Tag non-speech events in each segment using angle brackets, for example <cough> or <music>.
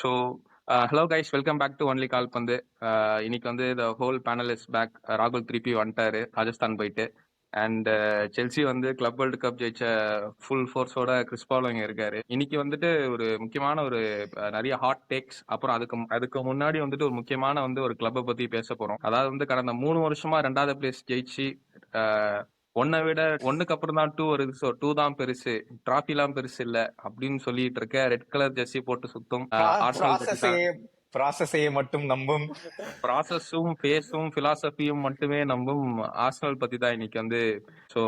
So hello guys welcome back to only கால் பந்து இன்னைக்கு வந்து the whole panel is back ராகுல் திருப்பி வந்துட்டாரு ராஜஸ்தான் போயிட்டு. அண்ட் செல்சி uh, வந்து கிளப் வேர்ல்டு கப் ஜெயிச்ச ஃபுல் ஃபோர்ஸோட கிறிஸ்பாலும் இங்கே இருக்காரு. இன்னைக்கு வந்துட்டு ஒரு முக்கியமான ஒரு uh, நிறைய ஹாட் டேக்ஸ் அப்புறம் அதுக்கு அதுக்கு முன்னாடி வந்துட்டு ஒரு முக்கியமான வந்து ஒரு கிளப்பை பத்தி பேச போறோம். அதாவது வந்து கடந்த மூணு வருஷமா ரெண்டாவது பிளேஸ் ஜெயிச்சு uh, ஒன்னை விட ஒண்ணுக்கு அப்புறம் தான் டூ வருது. ஸோ டூ தான் பெருசு. டிராஃபிலாம் பெருசு இல்ல. அப்படின்னு சொல்லிட்டு இருக்க ரெட் கலர் ஜெர்சி போட்டு சுத்தும் ப்ராசஸையே மட்டும் நம்பும். ப்ராசஸும் ஃபேஸும் பிலாசபியும் மட்டுமே நம்பும் ஆர்சனல் பத்தி தான் இன்னைக்கு வந்து. ஸோ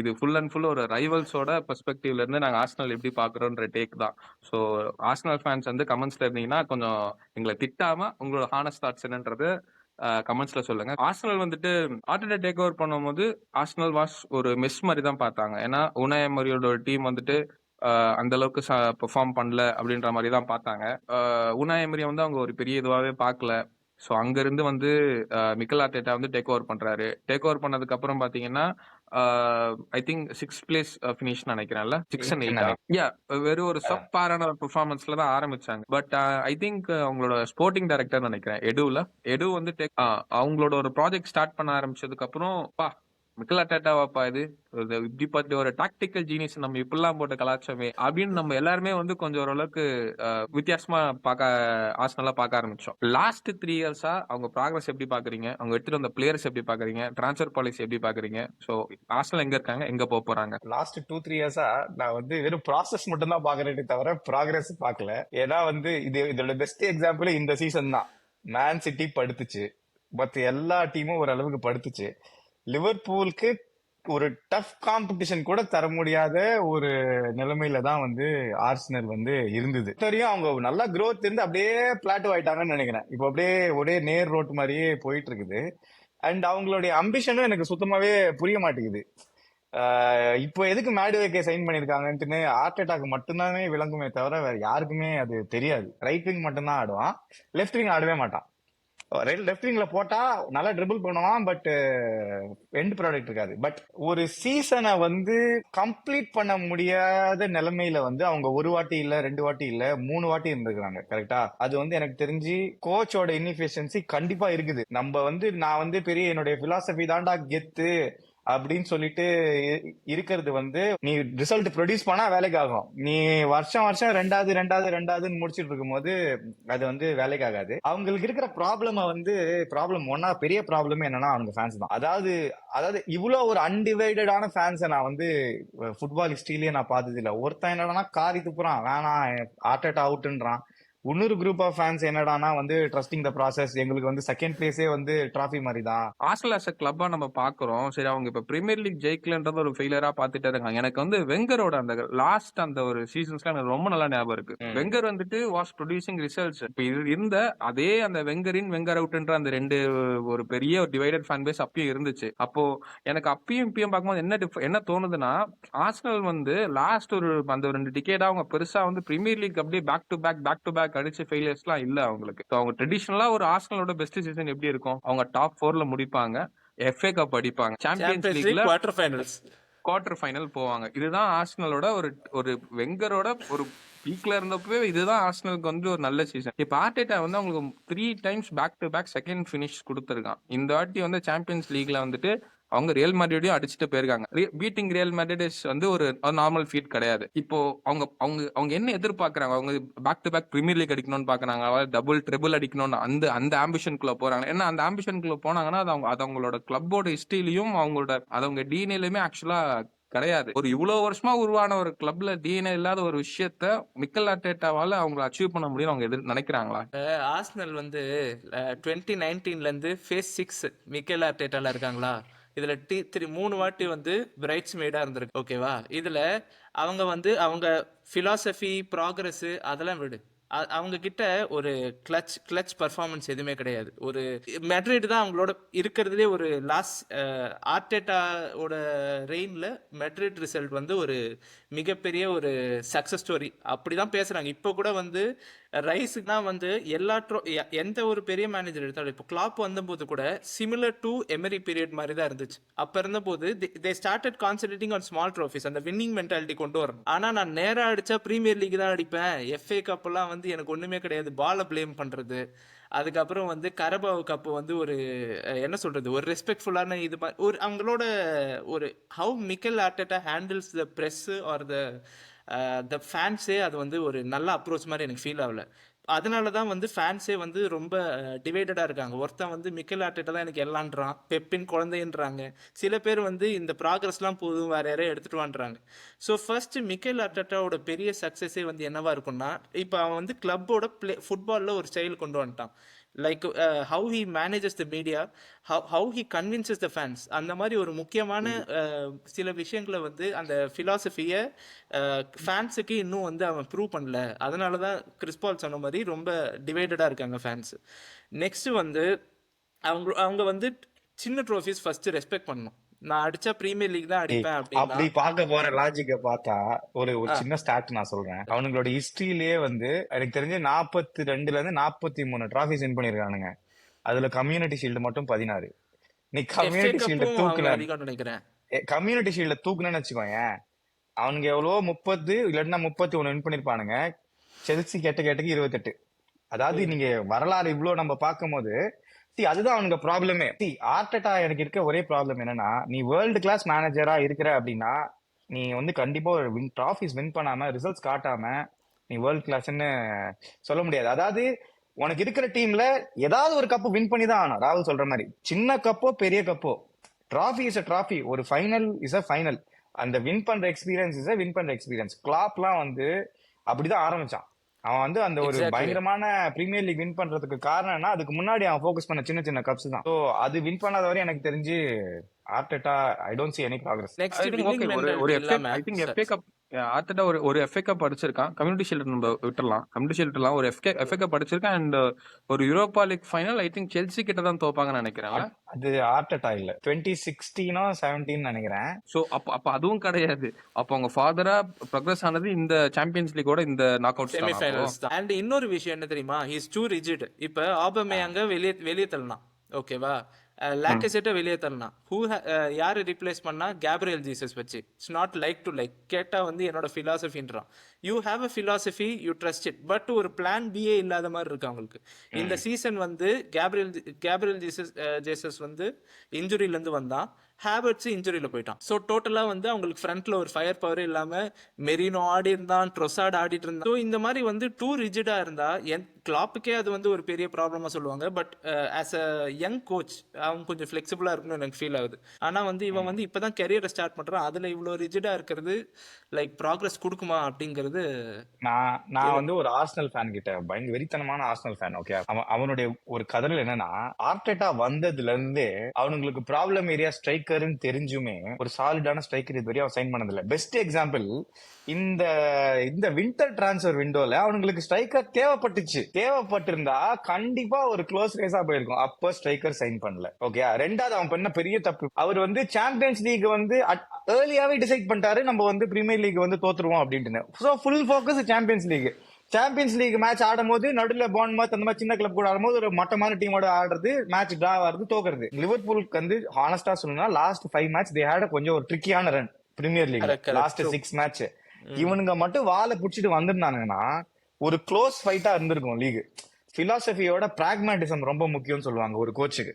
இது ஃபுல் அண்ட் ஃபுல் ஒரு ரைவல்ஸோட பெர்ஸ்பெக்டிவ்ல இருந்து நாங்க ஆர்சனல் எப்படி பாக்குறோன்ற டேக் தான். ஸோ ஆர்சனல் ஃபேன்ஸ் வந்து கமெண்ட்ஸ்ல இருந்தீங்கன்னா கொஞ்சம் எங்களை திட்டாம உங்களோட ஹானஸ்ட் தாட்ஸ் என்னன்றது கமெண்ட்ஸ்ல சொல்லுங்க. ஆர்சனல் வந்துட்டு ஆர்டர் டேக் ஓவர் பண்ணும்போது ஆர்சனல் வாஸ் ஒரு மிஸ் மாதிரி தான் பார்த்தாங்க. ஏன்னா உனய மரியோட ஒரு டீம் வந்துட்டு ஆஹ் அந்த அளவுக்கு பெர்ஃபார்ம் பண்ணல அப்படின்ற மாதிரி தான் பார்த்தாங்க. உனாய் எமரியை வந்து அவங்க ஒரு பெரிய இதுவாகவே பார்க்கல. ஸோ அங்கிருந்து வந்து மிக்கல் ஆர்டேட்டா வந்து டேக் ஓவர் பண்றாரு. டேக் ஓவர் பண்ணதுக்கு அப்புறம் பாத்தீங்கன்னா I think six place finish நினைக்கிறேன்ல. Six and eight yeah வெறும் ஒரு சப் பாரான பெர்ஃபார்மன்ஸ்ல தான் ஆரம்பிச்சாங்க. பட் ஐ திங்க் அவங்களோட ஸ்போர்ட்டிங் டைரக்டர் நினைக்கிறேன். எடுல எடு வந்து ஆ, அவங்களோட ஒரு ப்ராஜெக்ட் ஸ்டார்ட் பண்ண ஆரம்பிச்சதுக்கு அப்புறம் பா மிக்கலா டேட்டாவாப்பா இது? இது இப்படி பார்த்து ஒரு டாக்டிக்கல் ஜீனியஸ் நம்ம இப்படிலாம் போட்ட கலாச்சாரமே அப்படின்னு நம்ம எல்லாருமே வந்து கொஞ்சம் ஓரளவுக்கு வித்தியாசமா பார்க்க ஆசனெல்லாம் பார்க்க ஆரம்பிச்சோம். லாஸ்ட் த்ரீ இயர்ஸா அவங்க ப்ராக்ரஸ் எப்படி பாக்குறீங்க அவங்க எடுத்துட்டு வந்த பிளேயர்ஸ் எப்படி பாக்குறீங்க டிரான்ஸ்ஃபர் பாலிசி எப்படி பாக்குறீங்க ஸோ ஆசனல் எங்க இருக்காங்க? எங்க போக போறாங்க? லாஸ்ட் டூ த்ரீ இயர்ஸா நான் வந்து வெறும் ப்ராசஸ் மட்டும் தான் பாக்குறேன் தவிர ப்ராக்ரஸ் பார்க்கல. ஏன்னா வந்து இது இதோட பெஸ்ட் எக்ஸாம்பிள் இந்த சீசன் தான். மேன் சிட்டி படுத்துச்சு. மத்த எல்லா டீமும் ஓரளவுக்கு படுத்துச்சு. லிவர்பூலுக்கு ஒரு டஃப் காம்படிஷன் கூட தர முடியாத ஒரு நிலைமையில தான் வந்து ஆர்சனல் வந்து இருந்தது. தெரியும் அவங்க நல்லா க்ரோத் இருந்து அப்படியே பிளாட்டோ ஆயிட்டாங்கன்னு நினைக்கிறேன். இப்போ அப்படியே ஒரே நேர் ரோட் மாதிரியே போயிட்டு இருக்குது அண்ட் அவங்களுடைய அம்பிஷனும் எனக்கு சுத்தமாவே புரிய மாட்டேங்குது. இப்போ எதுக்கு மேடுவேக்கே சைன் பண்ணியிருக்காங்கன்ட்டுன்னு ஹார்ட் அட்டாக் மட்டும்தானே விளங்குமே தவிர வேற யாருக்குமே அது தெரியாது. ரைட் விங் மட்டும்தான் ஆடுவான். லெஃப்ட் விங் ஆடவே மாட்டான். லெஃப்ட் விங்ல போட்டா நல்லா ட்ரிபிள் பண்ணுவான் பட் எண்ட் ப்ராடக்ட் இருக்காது. பட் ஒரு சீசனை வந்து கம்ப்ளீட் பண்ண முடியாத நிலைமையில வந்து அவங்க ஒரு வாட்டி இல்ல ரெண்டு வாட்டி இல்ல மூணு வாட்டி இருந்திருக்காங்க கரெக்டா அது வந்து எனக்கு தெரிஞ்சு கோச்சோட இன்எஃபிஷியன்சி கண்டிப்பா இருக்குது. நம்ம வந்து நான் வந்து பெரிய என்னுடைய பிலாசபி தாண்டா கெத்து அப்படின்னு சொல்லிட்டு இருக்கிறது வந்து நீ ரிசல்ட் ப்ரொடியூஸ் பண்ணா வேலைக்கு ஆகும் நீ வருஷம் வருஷம் ரெண்டாவது ரெண்டாவது ரெண்டாவதுன்னு முடிச்சிட்டு இருக்கும்போது அது வந்து வேலைக்கு ஆகாது அவங்களுக்கு இருக்கிற ப்ராப்ளம வந்து ப்ராப்ளம் ஒன்னா பெரிய ப்ராப்ளம் என்னன்னா அவங்க ஃபேன்ஸ் தான். அதாவது அதாவது இவ்வளோ ஒரு அன்டிவைடடான ஃபேன்ஸை நான் வந்து ஃபுட்பால் ஹிஸ்டரியிலேயே நான் பார்த்தது இல்லை ஒருத்தன் என்னடானா காரி துப்புறான். வேணாம் ஆர்டட் அவுட்டுன்றான் இன்னொரு குரூப் ஆஃப் ஃபேன்ஸ் என்னடானா வந்து ட்ரஸ்டிங் த ப்ராசஸ் எங்களுக்கு வந்து செகண்ட் பிளேஸே வந்து டிராஃபி மாதிரி தான் ஆர்சனல் அஸ் கிளப்பா நம்ம பாக்குறோம். சரி அவங்க இப்ப பிரீமியர் லீக் ஜெயிக்கலன்றது ஒரு ஃபெயிலியரா பாத்துட்டே இருக்காங்க. எனக்கு வந்து வெங்கரோட அந்த லாஸ்ட் அந்த ஒரு சீசன்ஸ்ல எனக்கு ரொம்ப நல்லா ஞாபகம் இருக்கு. வெங்கர் வந்துட்டு வாஸ் ப்ரொடியூசிங் ரிசல்ட்ஸ் இப்ப இருந்த அதே அந்த வெங்கரின் வெங்கர் அவுட்ன்ற அந்த ரெண்டு ஒரு பெரிய ஒரு டிவைடட் ஃபேன் பேஸ் அப்பயும் இருந்துச்சு. அப்போ எனக்கு அப்பயும் இப்பயும் பார்க்கும்போது என்ன என்ன தோணுதுன்னா ஆர்சனல் வந்து லாஸ்ட் ஒரு அந்த ரெண்டு டிக்கெட்டா அவங்க பெருசா வந்து பிரீமியர் லீக் அப்படியே back to back back to back அடிச்ச ஃபெயிலியர்ஸ்லாம் இல்ல அவங்களுக்கு. அவங்க ட்ரெடிஷனலா ஒரு ஆர்சனலோட பெஸ்ட் சீசன் எப்படி இருக்கும்? அவங்க டாப் ஃபோர்ல முடிப்பாங்க. எஃப்ஏ கப் அடிப்பாங்க. சாம்பியன்ஸ் சாம்பியன்ஸ் லீக் லீக்ல குவார்டர் ஃபைனல்ஸ் குவார்டர் ஃபைனல் போவாங்க. இதுதான் ஆர்சனலோட ஒரு ஒரு வெங்கரோட ஒரு பீக்ல இருந்தப்பவே இதுதான் ஆர்சனலுக்கு வந்து ஒரு நல்ல சீசன் இப்ப ஆர்டேட்டா வந்து அவங்களுக்கு three times back to back second finish கொடுத்துருக்கான். இந்த வாட்டி வந்து சாம்பியன்ஸ் லீக்ல வந்துட்டு அவங்க ரியல் மேட்ரிடையும் அடிச்சுட்டு போயிருக்காங்க. பீட்டிங் ரியல் மேட்ரிட் வந்து ஒரு நார்மல் ஃபீட் கிடையாது. இப்போ அவங்க அவங்க அவங்க என்ன எதிர்பார்க்கறாங்க? அவங்க back to back premier league அடிக்கணும்னு பாக்குறாங்க டபுள் ட்ரிபிள் அடிக்கணும்னு அந்த அந்த ஆம்பிஷனுக்குள்ள போறாங்க. ஏன்னா அந்த ஆம்பிஷனுக்குள்ள போனாங்கன்னா அது அவங்க அது அவங்களோட கிளப்போட ஹிஸ்டரியிலையும் அவங்களோட அது அவங்க டிஎன்ஏலயுமே ஆக்சுவலா கிடையாது. ஒரு இவ்வளவு வருஷமா உருவான ஒரு கிளப்ல டிஎன்ஏ இல்லாத ஒரு விஷயத்த மிக்கல் அட்டேட்டாவால அவங்க அச்சீவ் பண்ண முடியும் அவங்க எதிர் நினைக்கிறாங்களா? ஆஸ்னல் வந்து டுவெண்ட்டி நைன்டீன்ல இருந்து ஃபேஸ் சிக்ஸ் மிக்கேல் அட்டேட்டால இருக்காங்களா? இதுல டி த்ரீ மூணு வாட்டி வந்து பிரைட்ஸ் மேடா இருந்திருக்கு ஓகேவா இதுல அவங்க வந்து அவங்க பிலாசபி ப்ராக்ரஸ் அதெல்லாம் விடு. அவங்க கிட்ட ஒரு கிளச் கிளச் பர்ஃபார்மன்ஸ் எதுவுமே கிடையாது. ஒரு மெட்ரிட் தான் அவங்களோட இருக்கிறதுலே ஒரு லாஸ்ட் ஆர்டேட்டாவோட ரெயின்ல மெட்ரிட் ரிசல்ட் வந்து ஒரு மிகப்பெரிய ஒரு சக்சஸ் ஸ்டோரி அப்படி தான் பேசுகிறாங்க இப்போ கூட வந்து ரைஸுக்கு தான் வந்து எல்லா ட்ரோ எ- எந்த ஒரு பெரிய மேனேஜர் எடுத்தாலும் இப்போ கிளாப் வந்தபோது கூட சிமிலர் டு எமரி பீரியட் மாதிரி தான் இருந்துச்சு. அப்போ இருந்தபோது they started concentrating on small trophies அந்த வின்னிங் மென்டாலிட்டி கொண்டு வரணும். ஆனால் நான் நேராக அடித்தா ப்ரீமியர் லீக் தான் அடிப்பேன். எஃப்ஏ கப்லாம் வந்து எனக்கு ஒன்றுமே கிடையாது. பாலை ப்ளேம் பண்ணுறது அதுக்கப்புறம் வந்து கரபாவ் கப்பு வந்து ஒரு என்ன சொல்கிறது ஒரு ரெஸ்பெக்ட்ஃபுல்லான இது ஒரு அவங்களோட ஒரு how Mikel Arteta handles the press or the the ஃபேன்ஸே அது வந்து ஒரு நல்ல அப்ரோச் மாதிரி எனக்கு ஃபீல் ஆகல. அதனால தான் வந்து ஃபேன்ஸே வந்து ரொம்ப டிவைடடாக இருக்காங்க. ஒருத்தன் வந்து மிக்கல் ஆர்டேட்டை தான் எனக்கு எல்லான்றான். பெப்பின் குழந்தைன்றாங்க. சில பேர் வந்து இந்த ப்ராக்ரஸ்லாம் போதும் வேறு யாரையும் எடுத்துட்டு வான்றாங்க ஸோ ஃபர்ஸ்ட் மிக்கல் ஆர்டேட்டாவோட பெரிய சக்ஸஸே வந்து என்னவாக இருக்கும்னா இப்போ அவன் வந்து கிளப்போட பிளே ஃபுட்பாலில் ஒரு ஸ்டைல் கொண்டு வந்துட்டான். Like how he manages the media how how he convinces the fans அந்த மாதிரி ஒரு முக்கியமான uh, சில விஷயங்களை வந்து அந்த ஃபிலாசபியை ஃபேன்ஸுக்கு இன்னும் வந்து அவன் ப்ரூவ் பண்ணல. அதனால தான் கிறிஸ்பால் சொன்ன மாதிரி ரொம்ப டிவைடடாக இருக்காங்க ஃபேன்ஸ் நெக்ஸ்ட் வந்து அவங்க அவங்க வந்து சின்ன ட்ரோஃபிஸ் ஃபர்ஸ்ட் ரெஸ்பெக்ட் பண்ணணும். நான் அடிச்சா பிரீமியர் லீக் தான் அடிப்பேன் அப்படி பார்க்க போற லாஜிக்க பார்த்தா ஒரு ஒரு சின்ன ஸ்டார்ட் நான் சொல்றேன். அவனுங்களோட ஹிஸ்டரியிலேயே வந்து எனக்கு தெரிஞ்சு நாற்பத்தி ரெண்டுல இருந்து நாற்பத்தி மூணு டிராஃபிஸ் வின் பண்ணிருக்கானுங்க. அதுல கம்யூனிட்டி ஷீல்டு மட்டும் பதினாறு. நீ கம்யூனிட்டி ஷீல்ட அதிகம் நினைக்கிறேன். கம்யூனிட்டி ஷீல்ட தூக்குனேன்னு வச்சுக்கோயேன் அவனுங்க எவ்வளவோ முப்பது இல்லாட்டினா முப்பத்தி ஒண்ணு வின் பண்ணிருப்பானுங்க. செல்சி கேட்ட கேட்டக்கு இருபத்தெட்டு. அதாவது நீங்க வரலாறு இவ்வளவு நம்ம பார்க்கும்போது சி அதுதான் அவனுக்கு ப்ராப்ளமே சி ஆர்டட்டா எனக்கு இருக்க ஒரே ப்ராப்ளம் என்னன்னா நீ வேர்ல்டு கிளாஸ் மேனேஜரா இருக்கிற அப்படின்னா நீ வந்து கண்டிப்பா ஒரு வின் ட்ராஃபிஸ் வின் பண்ணாம ரிசல்ட்ஸ் காட்டாம நீ வேர்ல்டு கிளாஸ்ன்னு சொல்ல முடியாது. அதாவது உனக்கு இருக்கிற டீம்ல ஏதாவது ஒரு கப்பு வின் பண்ணி தான் ஆனும் ராகுல் சொல்ற மாதிரி. சின்ன கப்போ பெரிய கப்போ ட்ராஃபி இஸ் அ ட்ராஃபி ஒரு ஃபைனல் இஸ் அ ஃபைனல் அந்த வின் பண்ற எக்ஸ்பீரியன்ஸ் இஸ் அ வின் பண்ற எக்ஸ்பீரியன்ஸ் கிளாப்லாம் வந்து அப்படிதான் ஆரம்பிச்சான். அவன் வந்து அந்த ஒரு பயங்கரமான பிரீமியர் லீக் வின் பண்றதுக்கு காரணம்னா அதுக்கு முன்னாடி அவன் ஃபோக்கஸ் பண்ண சின்ன சின்ன கப்ஸ் தான். ஸோ அது வின் பண்ணாத வரை எனக்கு தெரிஞ்சு Arteta I don't see any progress next I think winning okay ஒரு ஆர்த்தட்டா ஒரு ஒரு எஃப்ஏ கப் அடிச்சிருக்கான் கம்யூனிட்டி ஷீல்டு நம்ம விட்டுறலாம் கம்யூனிட்டி ஷீல்டு விட்டுறலாம் ஒரு எஃப்ஏ எஃப்ஏ கப் அடிச்சிருக்கான் அண்ட் ஒரு Europa league final I think Chelsea கிட்ட தான் தோப்பாங்கன்னு நினைக்கிறேன். அது ஆர்டெட்டா இல்ல. டுவெண்ட்டி சிக்ஸ்டீனோ செவன்டீன் நினைக்கிறேன். ஸோ அப்போ அப்போ அதுவும் கிடையாது. அப்போ அவங்க ஃபாதரா ப்ரோக்ரஸ் ஆனது இந்த சாம்பியன்ஸ் லீக்கோட இந்த நாக் அப்போ செமிஃபைனல்ஸ் தான். அண்ட் இன்னொரு விஷயம் என்ன தெரியுமா? ஹிஸ் டூ ரிஜிட் இப்போ ஆபமேயாங்க வெளியே வெளியே தள்ளலாம் ஓகேவா லேக்கசெட்டை வெளியே தள்ளலாம் ஹூ யார் ரீப்ளேஸ் பண்ணா? கேப்ரியல் ஜீசஸ் வச்சு. It's not like to like கேட்டா வந்து என்னோட ஃபிலாசபின்றான் you have a philosophy you trust it but ஒரு பிளான் பிஏ இல்லாத மாதிரி இருக்கு அவங்களுக்கு? இந்த சீசன் வந்து கேப்ரியல் கேப்ரியல் ஜீசஸ் ஜேசஸ் வந்து இன்ஜுரியில இருந்து வந்தான். ஹேபர்ட்ஸ் இன்ஜுரியில போயிட்டான். ஸோ டோட்டலா வந்து அவங்களுக்கு ஃப்ரண்ட்ல ஒரு ஃபயர் பவர் இல்லாம மெரினோ ஆடி இருந்தான் ட்ரொசாட் ஆடிட்டு இருந்தான். ஸோ இந்த மாதிரி வந்து டூ ரிஜிடா இருந்தா என் கிளாப்புக்கே அது வந்து ஒரு பெரிய ப்ராப்ளமா சொல்லுவாங்க. But as a young coach அவன் கொஞ்சம் ஃபிளெக்சிபிளா இருக்கும்னு எனக்கு ஃபீல் ஆகுது. ஆனா வந்து இவன் வந்து இப்பதான் கெரியரை ஸ்டார்ட் பண்றான். அதுல இவ்வளோ ரிஜிடா இருக்கிறது லைக் ப்ராக்ரஸ் கொடுக்குமா அப்படிங்கிறது நான் நான் வந்து ஒரு ஆர்சனல் ஃபேன் கிட்ட பயங்கர வெறித்தனமான ஆர்சனல் ஃபேன் ஓகே அவன் அவனுடைய ஒரு கதறல் என்னன்னா ஆர்டெட்டா வந்ததுல இருந்தே அவனுங்களுக்கு ப்ராப்ளம் ஏரியா ஸ்ட்ரைக்கர்னு தெரிஞ்சுமே ஒரு சாலிடான ஸ்ட்ரைக்கர் இது வரையும் அவன் சைன் பண்ணதில்ல. பெஸ்ட் எக்ஸாம்பிள் இந்த இந்த வின்டர் டிரான்ஸ்ஃபர் விண்டோல அவனுங்களுக்கு ஸ்ட்ரைக்கர் தேவைப்பட்டுச்சு. தேவைப்பட்டிருந்தா கண்டிப்பா ஒரு க்ளோஸ் ரேஸா போயிருக்கும். அப்போ ஸ்ட்ரைக்கர் சைன் பண்ணல ஓகே ரெண்டாவது அவன் பண்ண பெரிய தப்பு அவர் வந்து சாம்பியன்ஸ் லீக் வந்து ஏர்லியாவே டிசைட் பண்ணிட்டாரு நம்ம வந்து பிரீமியர் லீக் வந்து தோத்துருவோம் அப்படின்ட்டு full focus champions league champions league match ஆடும்போது நடுவில் பான் மத் அந்த மாதிரி சின்ன கிளப் கூட ஆடும்போது ஒரு மட்டமான டீமோட ஆடுறது மேட்ச் டிரா ஆகுறது தோக்குறது. லிவர்பூலுக்கு வந்து ஹானஸ்டா சொல்லணும்னா last five match they had கொஞ்சம் ஒரு ட்ரிக்கியான run premier league last. Six match இவனுங்க மட்டும் வாழை புடிச்சிட்டு வந்திருந்தானுங்கன்னா ஒரு க்ளோஸ் ஃபைட்டா இருந்திருக்கும் லீக் பிலாசபியோட பிராக்மேட்டிசம் ரொம்ப முக்கியம்னு சொல்லுவாங்க ஒரு கோச்சுக்கு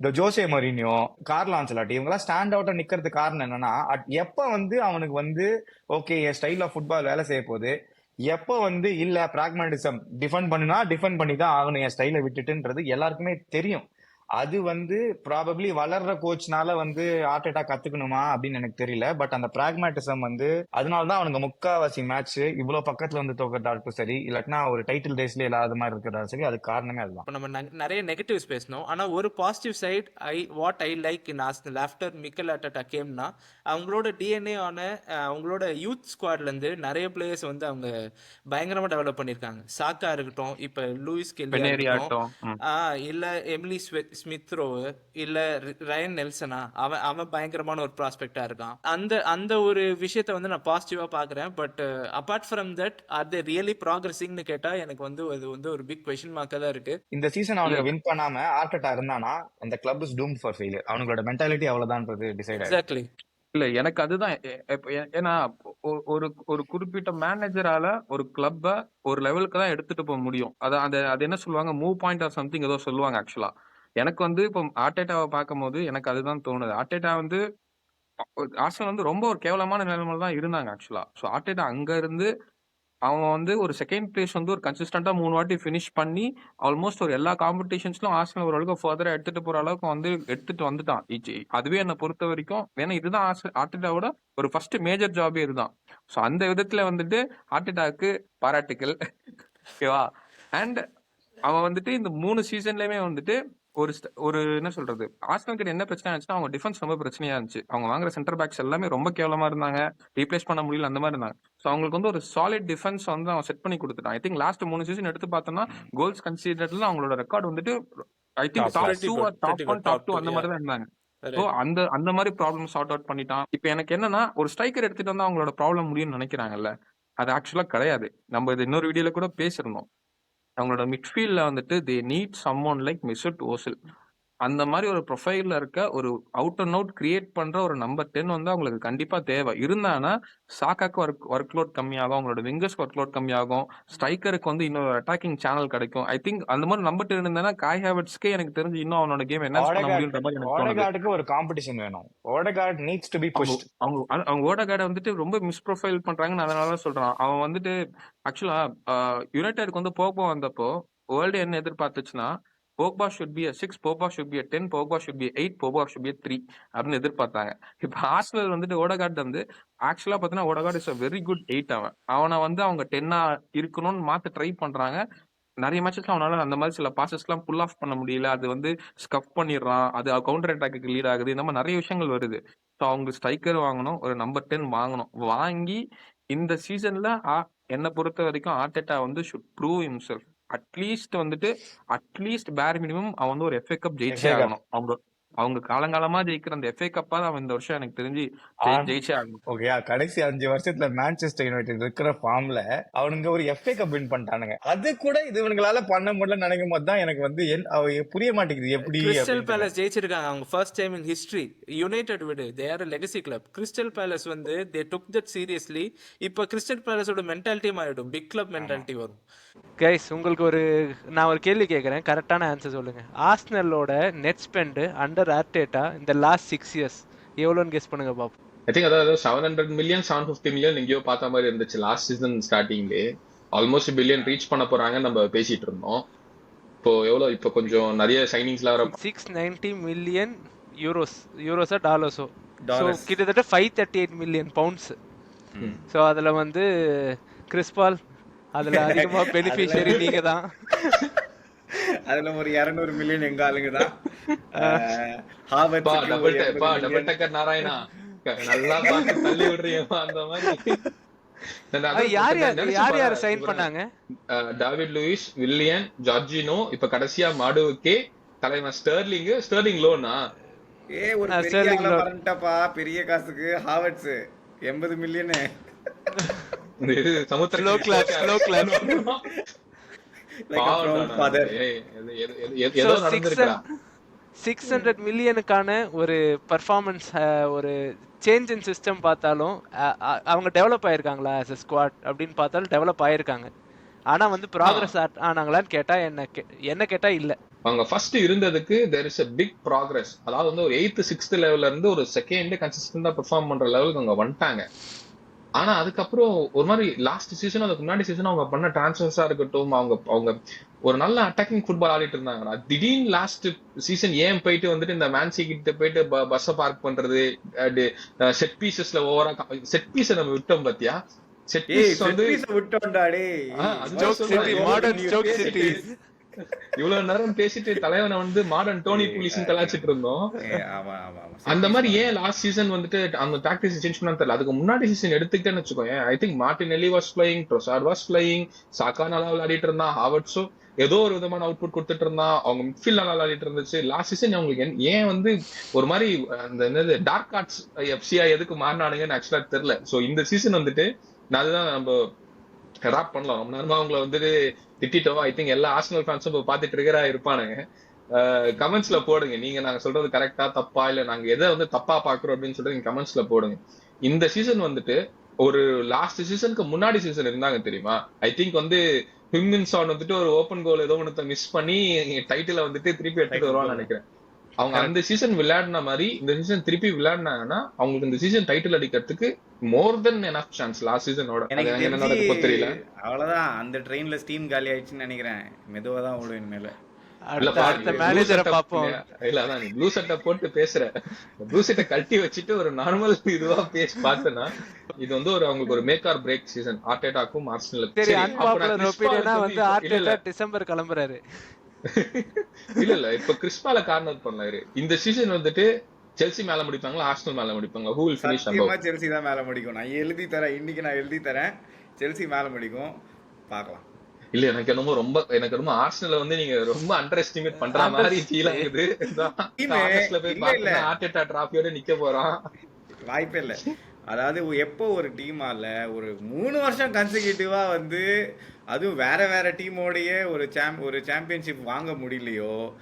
இந்த ஜோசே மரினியோ கார்ல் ஆன்சலாட்டி இவங்கெல்லாம் ஸ்டாண்ட் அவுட்டா நிக்கிறதுக்கு காரணம் என்னன்னா அட் எப்ப வந்து அவனுக்கு வந்து ஓகே என் ஸ்டைல் ஆஃப் ஃபுட்பால் வேலை செய்ய போகுது எப்போ வந்து இல்ல பிராக்மேட்டிசம் டிஃபெண்ட் பண்ணினா டிஃபெண்ட் பண்ணி தான் ஆகணும் என் ஸ்டைலை விட்டுட்டுன்றது எல்லாருக்குமே தெரியும். அது வந்து ப்ராபப்ளி வளர்ற கோச்னால வந்து ஆர்டேட்டா கத்துக்கணுமா அப்படின்னு எனக்கு தெரியல. பட் அந்த பிராக்மேட்டிசம் வந்து அதனால தான் அவனுங்க முக்காவாசி மேட்ச் இவ்வளவு பக்கத்துல வந்து தோக்கறதாட்டும் சரி இல்லாட்டினா ஒரு டைட்டில் ரேஸ்ல இல்லாத மாதிரி இருக்கிறதாலும் சரி அதுக்கு காரணமே அதுதான். நம்ம ந- நிறைய நெகட்டிவ்ஸ் பேசணும். ஆனால் ஒரு positive side I what I like in Arsenal after Mikel Arteta கேம்னா அவங்களோட டிஎன்ஏ ஆன அவங்களோட யூத் ஸ்குவாட்லேருந்து நிறைய பிளேயர்ஸ் வந்து அவங்க பயங்கரமாக டெவலப் பண்ணியிருக்காங்க. சாக்கா இருக்கட்டும் இப்போ லூயிஸ். ஆ இல்ல எமிலி ஸ்மித்ரோ இல்ல ரயன் நெல்சனா? அவன் அவன் பயங்கரமான ஒரு ப்ராஸ்பெக்டா இருக்கான். அந்த அந்த ஒரு விஷயத்த வந்து நான் பாசிட்டிவா பாக்குறேன். But apart from that are they really ப்ராக்ரஸிங்னு கேட்டா எனக்கு வந்து அது வந்து ஒரு பிக் கொஷின் மார்க்கா தான் இருக்கு. இந்த சீசன் அவனுக்கு வின் பண்ணாம ஆர்டேட்டா இருந்தானா அந்த club is doom for failure அவங்களோட மென்டாலிட்டி அவ்வளவுதான்றது டிசைட் எக்ஸாக்ட்லி இல்ல எனக்கு அதுதான் ஏன்னா ஒரு ஒரு குறிப்பிட்ட மேனேஜரால ஒரு கிளப்ப ஒரு லெவலுக்கு தான் எடுத்துட்டு போக முடியும். அத அந்த அது என்ன சொல்லுவாங்க? மூவ் பாயிண்ட் ஆர் சம்திங் ஏதோ சொல்லுவாங்க ஆக்சுவலா எனக்கு வந்து இப்போ ஆர்டேட்டாவை பார்க்கும்போது எனக்கு அதுதான் தோணுது. ஆர்டேட்டா வந்து ஆர்சனல் வந்து ரொம்ப ஒரு கேவலமான நிலைமையில தான் இருந்தாங்க ஆக்சுவலா ஸோ ஆர்டேட்டா அங்க இருந்து அவன் வந்து ஒரு செகண்ட் பிளேஸ் வந்து ஒரு கன்சிஸ்டண்டா மூணு வாட்டி ஃபினிஷ் பண்ணி ஆல்மோஸ்ட் ஒரு எல்லா காம்படிஷன்ஸ்லும் ஆர்சனல் ஓரளவுக்கு ஃபர்தரா எடுத்துட்டு போற அளவுக்கு வந்து எடுத்துட்டு வந்துட்டான். அதுவே என்னை பொறுத்த வரைக்கும் ஏன்னா இதுதான் ஆர்டேட்டாவோட ஒரு ஃபர்ஸ்ட் மேஜர் ஜாபே இதுதான். ஸோ அந்த விதத்துல வந்துட்டு ஆர்டேட்டாவுக்கு பாராட்டுக்கள். <laughs> ஓகேவா அண்ட் அவன் வந்துட்டு இந்த மூணு சீசன்லயுமே வந்துட்டு ஒரு st- ஒரு என்ன சொல்றது? ஆர்சனல் கிட்ட என்ன பிரச்சனை இருந்துச்சுன்னா அவங்க டிஃபென்ஸ் ரொம்ப பிரச்சனையா இருந்துச்சு. அவங்க வாங்குற சென்டர் பேக்ஸ் எல்லாமே ரொம்ப கேவலமா இருந்தாங்க. ரீப்ளேஸ் பண்ண முடியல அந்த மாதிரி இருந்தாங்க. ஸோ அவங்களுக்கு வந்து ஒரு சாலிட் டிஃபென்ஸ் வந்து அவன் செட் பண்ணி கொடுத்துட்டான் ஐ திங்க் லாஸ்ட் மூணு சீசன் எடுத்து பார்த்தோம்னா கோல்ஸ் கன்சிடர்ல அவங்களோட ரெக்கார்ட் வந்துட்டு I think top two top one top two அந்த. மாதிரி தான் இருந்தாங்க. ஸோ. அந்த அந்த மாதிரி ப்ராப்ளம் சார்ட் அவுட் பண்ணிட்டான். இப்போ எனக்கு என்னன்னா ஒரு ஸ்ட்ரைக்கர் எடுத்துட்டு வந்தா அவங்களோட ப்ராப்ளம் முடியும்னு நினைக்கிறாங்கல்ல? அது ஆக்சுவலா கிடையாது. நம்ம இது இன்னொரு வீடியோல கூட பேசியிருந்தோம். அவங்களோட மிட்ஃபீல்டில் வந்துட்டு they need someone like Mesut Ozil அந்த மாதிரி ஒரு ப்ரொஃபைல்ல இருக்க ஒரு அவுட் அண்ட் அவுட் கிரியேட் பண்ற ஒரு நம்பர் டென் வந்து அவங்களுக்கு கண்டிப்பா தேவை. இருந்தானா சாக்காக்கு ஒர்க் ஒர்க் லோட் கம்மியாகும் அவங்களோட விங்கர்ஸ் ஒர்க் லோட் கம்மியாகும் ஸ்ட்ரைக்கருக்கு வந்து இன்னொரு அட்டாக்கிங் சேனல் கிடைக்கும். ஐ திங்க் அந்த மாதிரி நம்பர் டென் இருந்தானா காய் ஹேவர்ட்ஸ்க்கே எனக்கு தெரிஞ்சு இன்னும் அவனோட கேம் என்ன பண்ண முடியுன்ற மாதிரி எனக்கு ஒரு காம்படிஷன் வேணும். Odegaard needs to be pushed அவங்க அவங்க ஓடகார்டை வந்துட்டு ரொம்ப மிஸ் ப்ரொஃபைல் பண்றாங்கன்னு அதனால தான் சொல்றான். அவன் வந்துட்டு ஆக்சுவலா யுனைடெட்க்கு வந்து போக்பா வந்தப்போ வேர்ல்டு என்ன எதிர்பார்த்துச்சுன்னா Pogba should be six Pogba should be ten Pogba should be eight Pogba should be three அப்படின்னு எதிர்பார்த்தாங்க. இப்போ ஹாஸ்டல் வந்துட்டு ஓடகாட் வந்து ஆக்சுவலா பார்த்தீங்கன்னா Odegaard is a very good eight அவன். அவனை வந்து அவங்க டென்னா இருக்கணும்னு மாற்ற ட்ரை பண்றாங்க. நிறைய மேட்சஸ்ல அவனால அந்த மாதிரி சில பாசஸ்லாம் புல் ஆஃப் பண்ண முடியல. அது வந்து ஸ்கஃப் பண்ணிடுறான். அது கவுண்டர் அட்டாக்கு லீட் ஆகுது. இந்த மாதிரி நிறைய விஷயங்கள் வருது. ஸோ அவங்க ஸ்ட்ரைக்கர் வாங்கணும். ஒரு நம்பர் டென் வாங்கணும். வாங்கி இந்த சீசன்ல என்னை பொறுத்த வரைக்கும் ஆர்டெட்டா வந்து should prove himself at least வந்துட்டு அட்லீஸ்ட் பேர் மினிமம் அவன் வந்து ஒரு எஃப்ஏ கப் ஜெயிச்சே. ஆகணும் அவங்க அவங்க காலங்காலமா ஜெயிக்கிற அந்த எஃப்ஏ கப்பா அவன் இந்த வருஷம் எனக்கு தெரிஞ்சு ஜெயி- ஜெயிச்சே ஆகணும். ஓகே கடைசி அஞ்சு வருஷத்துல மான்செஸ்டர் யுனைடெட் இருக்கிற ஃபார்ம்ல அவனுங்க ஒரு எஃப்ஏ கப் வின் பண்ணிட்டானுங்க. அது கூட இது இவனுங்களால பண்ண முடியல நினைக்கும் போது தான் எனக்கு வந்து என்- அவ புரிய மாட்டேங்குது எப்படி கிறிஸ்டல். பேலஸ் ஜெயிச்சிருக்காங்க. அவங்க first time in history United விடு they are legacy club Crystal Palace வந்து தே டுக் தட் சீரியஸ்லி இப்போ கிறிஸ்டல் பேலஸோட மென்டாலிட்டி மாறிடும். பிக் கிளப் மென்டாலிட்டி வரும். கைஸ் உங்களுக்கு ஒரு நான் ஒரு கேள்வி கேட்குறேன் கரெக்டான ஆன்சர் சொல்லுங்க. ஆர்ஸ்னலோட நெட் ஸ்பெண்ட் அண்டர் ஆர்டேட்டா இந்த லாஸ்ட் சிக்ஸ் இயர்ஸ் எவ்வளோன்னு கெஸ் பண்ணுங்க பாப்போம் ஐ திங்க் அதாவது seven hundred million seven fifty million எங்கேயோ பார்த்த மாதிரி இருந்துச்சு லாஸ்ட் சீசன் ஸ்டார்டிங்லே ஆல்மோஸ்ட் பில்லியன் ரீச் பண்ண போறாங்க நம்ம பேசிட்டு இருந்தோம். இப்போ எவ்வளவு இப்போ கொஞ்சம் நிறைய சைனிங்ஸ்லாம் வர சிக்ஸ் நைன்டி மில்லியன் யூரோஸ் யூரோஸா டாலர்ஸோ. கிட்டத்தட்ட five thirty eight million pounds so அதில் வந்து கிறிஸ்பால் அதில் அதிகமாக பெனிஃபிஷியரி நீங்க தான் அதுல ஒரு 200 மில்லியன் எங்க ஆளுங்க தான். <laughs> பா ஹாவர்ட்ஸுக்கு ஒரு டபுள் 80 பா டபுள் மில்லியன் டக்கர் நாராயணா. நல்லா பார்த்து தள்ளி விடுறீங்க அந்த மாதிரி. <laughs> யார் சைன் பண்ணாங்க? டாவிட் லூயிஸ் வில்லியன் ஜார்ஜினோ இப்ப கடைசியா மாடுவுக்கே தலைவன் ஸ்டெர்லிங் ஸ்டெர்லிங் லோனா ஏ ஒரு பெரிய காசுக்கு ஹாவர்ட்ஸ் எண்பது மில்லியனு சமுத்திர clap. சிக்ஸ் ஹண்ட்ரட் மில்லியனுக்கான ஒரு பர்ஃபார்மன்ஸ் ஒரு சேஞ்ச் இன் சிஸ்டம் பார்த்தாலும் அ- அ- அவங்க டெவலப் ஆயிருக்காங்களா as a ஸ்குவாட் அப்படின்னு பார்த்தாலும் டெவலப் ஆயிருக்காங்க. ஆனா வந்து ப்ராக்ரஸ் ஆனாங்களான்னு கேட்டா என்ன கே- என்ன கேட்டா இல்ல. அவங்க ஃபர்ஸ்ட் இருந்ததுக்கு there is a big progress அதாவது வந்து ஒரு எயித்து சிக்ஸ்த் லெவல்ல இருந்து ஒரு செகண்ட் கன்சிஸ்டண்டா பெர்ஃபார்ம் பண்ற லெவலுக்கு அவங்க வந்துட்டாங்க. ஆனா அதுக்கப்புறம் ஒரு மாதிரி லாஸ்ட் சீசன் அதுக்கு முன்னாடி சீசன் அவங்க பண்ண டிரான்ஸ்ஃபர்ஸா இருக்கட்டும் அவங்க அவங்க ஒரு நல்ல அட்டாக்கிங் ஃபுட்பால் ஆடிட்டு இருந்தாங்க திடீர்னு லாஸ்ட் சீசன் ஏன் போயிட்டு வந்துட்டு இந்த மேன்சி கிட்ட போயிட்டு பஸ்ஸை பார்க் பண்றது செட் பீசஸ்ல ஓவரா செட் பீஸ் நம்ம விட்டோம் பாத்தியா? செட் பீஸ் வந்து விட்டோம்டா டேய். இவ்வளவு நேரம் பேசிட்டு தலைவனை வந்து மாடர்ன் டோனி புலிஸ்னு கலாச்சிட்டு இருந்தோம். அந்த மாதிரி ஏன் லாஸ்ட் சீசன் வந்துட்டு அந்த டாக்டிக்ஸ் சேஞ்ச் பண்ணான்னு தெரியல. அதுக்கு முன்னாடி சீசன் எடுத்துக்கிட்டேன்னு வச்சுக்கோங்க I think Martinelli was playing Trossard was playing Saka நல்லா விளையாடிட்டு இருந்தான் ஹாவர்ட்ஸோ ஏதோ ஒரு விதமான அவுட்புட் கொடுத்துட்டு இருந்தான் அவங்க மிட்ஃபீல்ட் நல்லா விளையாடிட்டு இருந்துச்சு. லாஸ்ட் சீசன் அவங்களுக்கு ஏன்- ஏன் வந்து ஒரு மாதிரி அந்த என்னது டார்க் ஆர்ட்ஸ் எஃப்சியா எதுக்கு மாறினானுங்கன்னு ஆக்சுவலா தெரியல. சோ இந்த சீசன் வந்துட்டு நான் அதுதான் நம்ம ராப் பண்ணலாம். ரொம்ப நேரமா அவங்கள வந்துட்டு திட்டிட்டோம். ஐ திங்க் எல்லா ஆர்சனல் ஃபேன்ஸும் இப்போ பார்த்துட்டு இருக்கிறா இருப்பானுங்க. கமெண்ட்ஸ்ல போடுங்க. நீங்க நாங்க சொல்றது கரெக்டா தப்பா இல்ல நாங்க எதை வந்து தப்பா பாக்குறோம் அப்படின்னு சொல்லிட்டு நீங்க கமெண்ட்ஸ்ல போடுங்க. இந்த சீசன் வந்துட்டு ஒரு லாஸ்ட் சீசனுக்கு முன்னாடி சீசன் இருந்தாங்க தெரியுமா? ஐ திங்க் வந்து ஹிமின் சான் வந்துட்டு ஒரு ஓப்பன் கோல் ஏதோ ஒன்று மிஸ் பண்ணி டைட்டில வந்துட்டு திருப்பி எடுத்துட்டு வருவான்னு நினைக்கிறேன். அவங்க அந்த சீசன் விளையாடின மாதிரி இந்த சீசன் திருப்பி விளையாடினாங்கன்னா அவங்களுக்கு இந்த சீசன் டைட்டில் அடிக்கிறதுக்கு more then enough chance last சீசனோட எனக்கு தெரியல. அவ்வளவுதான். அந்த ட்ரெயின்ல ஸ்டீம் காலி ஆயிடுச்சுன்னு நினைக்கிறேன். மெதுவா தான் ஓடும் இனிமேல. ப்ளூ சட்டை போட்டு பேசுற. ப்ளூ சட்டை கட்டி வச்சுட்டு ஒரு நார்மல் இதுவா பேசி பார்த்தனா இது வந்து ஒரு அவங்களுக்கு ஒரு மேக் ஆர் பிரேக் சீசன் ஆர்டேட்டாக்கும் ஆர்சனலுக்கும் சரி அன்பாப்புலர் வந்து. ஆர்டேட்டா டிசம்பர் கிளம்புறாரு. இல்ல இல்ல. இப்ப கிறிஸ்பால கார்னர் பண்ணாரு இந்த சீசன் வந்துட்டு செல்சி மேல முடிப்பாங்களா ஆர்சனல் மேல முடிப்பாங்களா? ஹூ வில் ஃபினிஷ் சத்தியமா செல்சி தான் மேல முடிக்கும். நான் எழுதி தரேன். இன்னைக்கு நான் எழுதி தரேன். செல்சி மேல முடிக்கும். பார்க்கலாம். இல்ல எனக்கு என்னமோ ரொம்ப எனக்கு ரொம்ப ஆர்சனல வந்து நீங்க ரொம்ப அண்டர் எஸ்டிமேட் பண்ற மாதிரி ஃபீல் ஆகுது ஆகஸ்ட்ல போய். பார்த்தா ஆர்டேட்டா டிராஃபியோட நிக்க போறான். வாய்ப்பே இல்லை. அதாவது எப்போ ஒரு டீமால ஒரு மூணு வருஷம் கன்சிக்யூட்டிவா வந்து அதுவும் வேற வேற டீமோடைய ஒரு சாம் ஒரு சாம்பியன்ஷிப் வாங்க முடியலையோ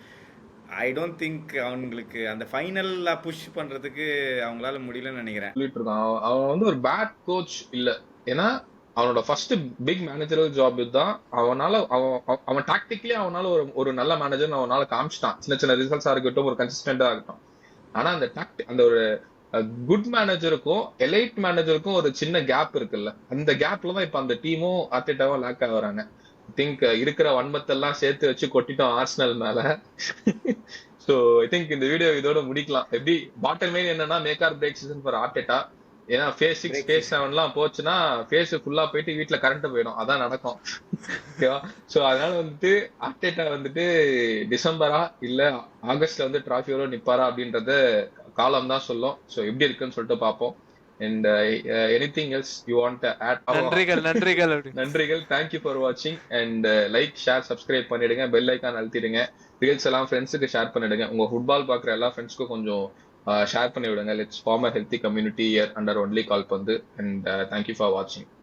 ஐ டோன்ட் திங்க் அவங்களுக்கு அந்த ஃபைனல்ல புஷ் பண்றதுக்கு அவங்களால முடியலன்னு நினைக்கிறேன். சொல்லிட்டு இருக்கான். அவன் வந்து ஒரு பேட் கோச் இல்ல. ஏன்னா அவனோட ஃபர்ஸ்ட் பிக் மேனேஜரல் ஜாப் தான் அவனால அவன் அவன்- அவன் டாக்டிக்கலி அவனால ஒரு ஒரு நல்ல மேனேஜர் அவனால காமிச்சிட்டான். சின்ன சின்ன ரிசல்ட்ஸா இருக்கட்டும் ஒரு கன்சிஸ்டன்டா இருக்கட்டும். ஆனா அந்த டாக்டி அந்த ஒரு குட் மேனேஜருக்கும் எலைட் மேனேஜருக்கும் ஒரு சின்ன கேப் இருக்குல்ல. அந்த கேப்ல தான் இப்ப அந்த டீமும் அர்டேட்டாவும் லேக் ஆகுறாங்க திங்க் இருக்கிற வன்மத்தெல்லாம் சேர்த்து வச்சு கொட்டிட்டோம் ஆர்சனல் மேல. சோ ஐ திங்க் இந்த வீடியோ இதோட முடிக்கலாம். எப்படி பாட்டம் மெயின் என்னன்னா make or break season for Arteta ஏன்னா ஃபேஸ் சிக்ஸ் ஃபேஸ் செவன்லாம் போச்சுன்னா ஃபேஸ் ஃபுல்லா போயிட்டு வீட்ல கரண்ட் போயிடும். அதான் நடக்கும். <laughs> ஓகேவா சோ அதனால வந்துட்டு ஆர்டேட்டா வந்துட்டு டிசம்பரா இல்ல ஆகஸ்ட்ல வந்து டிராஃபியோட நிப்பாரா அப்படின்றத காலம் தான் சொல்லும். சோ எப்படி இருக்குன்னு சொல்லிட்டு பார்ப்போம். And anything else you want add நன்றிகள் <laughs> நன்றிகள் நன்றிகள். தேங்க்யூ ஃபார் வாட்சிங் அண்ட் லைக் ஷேர் சப்ஸ்கிரைப் பண்ணிடுங்க. பெல் ஐக்கான் அழுத்திடுங்க. ரீல்ஸ் எல்லாம் ஃப்ரெண்ட்ஸுக்கு ஷேர் பண்ணிடுங்க. உங்க ஃபுட்பால் பாக்குற எல்லா ஃப்ரெண்ட்ஸ்க்கும் கொஞ்சம் ஷேர் பண்ணி விடுங்க let's form a healthy community year under only கால் பந்து அண்ட் தேங்க்யூ ஃபார் வாட்சிங்